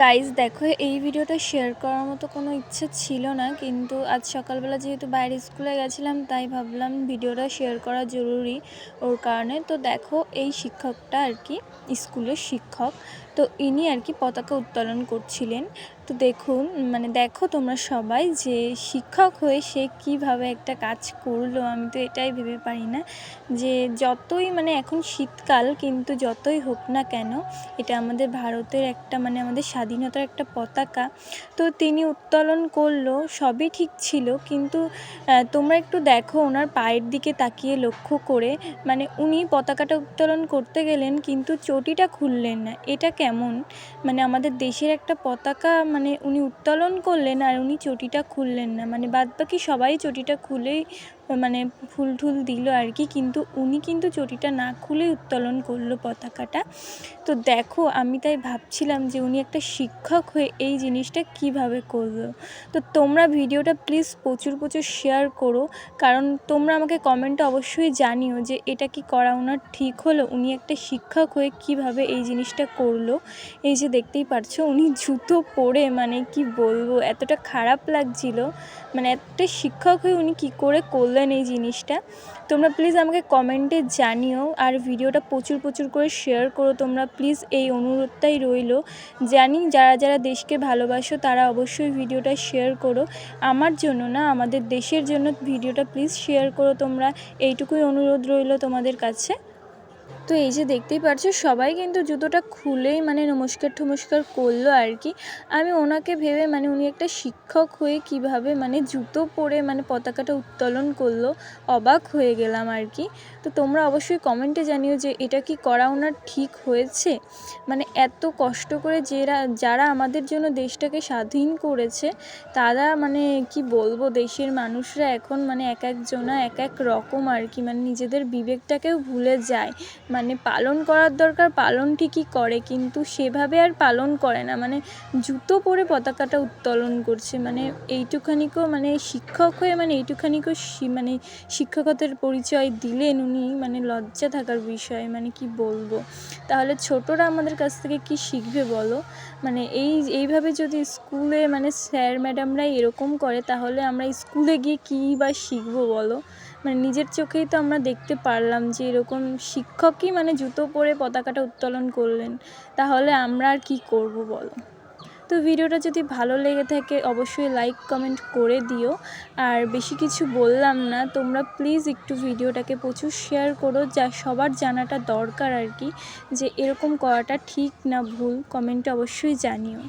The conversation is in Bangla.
গাইজ দেখো, এই ভিডিওটা শেয়ার করার মতো কোনো ইচ্ছে ছিল না, কিন্তু আজ সকালবেলা যেহেতু বাইরে স্কুলে গেছিলাম, তাই ভাবলাম ভিডিওটা শেয়ার করা জরুরি ওর কারণে। তো দেখো, এই শিক্ষকটা আর কি, স্কুলের শিক্ষক, তো ইনি আর কি পতাকা উত্তোলন করছিলেন। তো দেখুন মানে দেখো তোমরা সবাই যে শিক্ষক হয়ে সে কীভাবে একটা কাজ করল, আমি তো এটাই ভেবে পারি না যে যতই মানে এখন শীতকাল, কিন্তু যতই হোক না কেন, এটা আমাদের ভারতের একটা মানে আমাদের স্বাধীনতার একটা পতাকা। তো তিনি উত্তোলন করল, সবই ঠিক ছিল, কিন্তু তোমরা একটু দেখো ওনার পায়ের দিকে তাকিয়ে লক্ষ্য করে মানে উনি পতাকাটা উত্তোলন করতে গেলেন, কিন্তু চটিটা খুললেন না। এটা কেমন? মানে আমাদের দেশের একটা পতাকা মানে উনি উত্তোলন করলেন আর উনি চটিটা খুললেন না। মানে বাদবাকি সবাই চটিটা খুলেই মানে ফুল টুল দিল আর কি। কিন্তু উনি কিন্তু চটিটা না খুলেই উত্তোলন করল পতাকাটা। তো দেখো, আমি তাই ভাবছিলাম যে উনি একটা শিক্ষক হয়ে এই জিনিসটা কীভাবে করল। তো তোমরা ভিডিওটা প্লিজ প্রচুর প্রচুর শেয়ার করো। কারণ তোমরা আমাকে কমেন্টে অবশ্যই জানিও যে এটা কি করা ওনার ঠিক হলো? উনি একটা শিক্ষক হয়ে কীভাবে এই জিনিসটা করল? এই যে দেখতেই পারছ, উনি জুতো পরে মানে কি বলব, এতটা খারাপ লাগছিল। মানে একটা শিক্ষক হয়ে উনি কী করে করলেন এই জিনিসটা? তোমরা প্লিজ আমাকে কমেন্টে জানিও, আর ভিডিওটা প্রচুর প্রচুর করে শেয়ার করো তোমরা। প্লিজ এই অনুরোধটাই রইল। জানি যারা যারা দেশকে ভালোবাসো, তারা অবশ্যই ভিডিওটা শেয়ার করো। আমার জন্য না, আমাদের দেশের জন্য ভিডিওটা প্লিজ শেয়ার করো তোমরা। এইটুকুই অনুরোধ রইল তোমাদের কাছে। তো এই যে দেখতেই পারছ, সবাই কিন্তু জুতোটা খুলেই মানে নমস্কার ঠমস্কার করল আর কি। আমি ওনাকে ভেবে মানে উনি একটা শিক্ষক হয়ে কীভাবে মানে জুতো পরে মানে পতাকাটা উত্তোলন করল, অবাক হয়ে গেলাম আর কি। তো তোমরা অবশ্যই কমেন্টে জানিও যে এটা কি করা ওনার ঠিক হয়েছে? মানে এত কষ্ট করে যেরা, যারা আমাদের জন্য দেশটাকে স্বাধীন করেছে, তারা মানে কি বলব, দেশের মানুষরা এখন মানে এক একজনা এক এক রকম আর কি। মানে নিজেদের বিবেকটাকেও ভুলে যায়। মানে পালন করার দরকার, পালন ঠিকই করে, কিন্তু সেভাবে আর পালন করে না। মানে জুতো পরে পতাকাটা উত্তোলন করছে মানে এইটুখানিকেও মানে শিক্ষক হয়ে মানে এইটুখানিকেও মানে শিক্ষকতার পরিচয় দিলেন উনি মানে লজ্জা থাকার বিষয় মানে কি বলব? তাহলে ছোটরা আমাদের কাছ থেকে কি শিখবে বলো? মানে এই, এইভাবে যদি স্কুলে মানে স্যার ম্যাডামরাই এরকম করে, তাহলে আমরা স্কুলে গিয়ে কী বা শিখব বলো? মানে নিজের চোখেই তো আমরা দেখতে পারলাম যে এরকম শিক্ষকই মানে জুতো পরে পতাকাটা উত্তোলন করলেন, তাহলে আমরা আর কী করব বলো? তো ভিডিওটা যদি ভালো লেগে থাকে অবশ্যই লাইক কমেন্ট করে দিও। আর বেশি কিছু বললাম না, তোমরা প্লিজ একটু ভিডিওটাকে প্রচুর শেয়ার করো, যা সবার জানাটা দরকার আর কি, যে এরকম করাটা ঠিক না ভুল কমেন্টে অবশ্যই জানিও।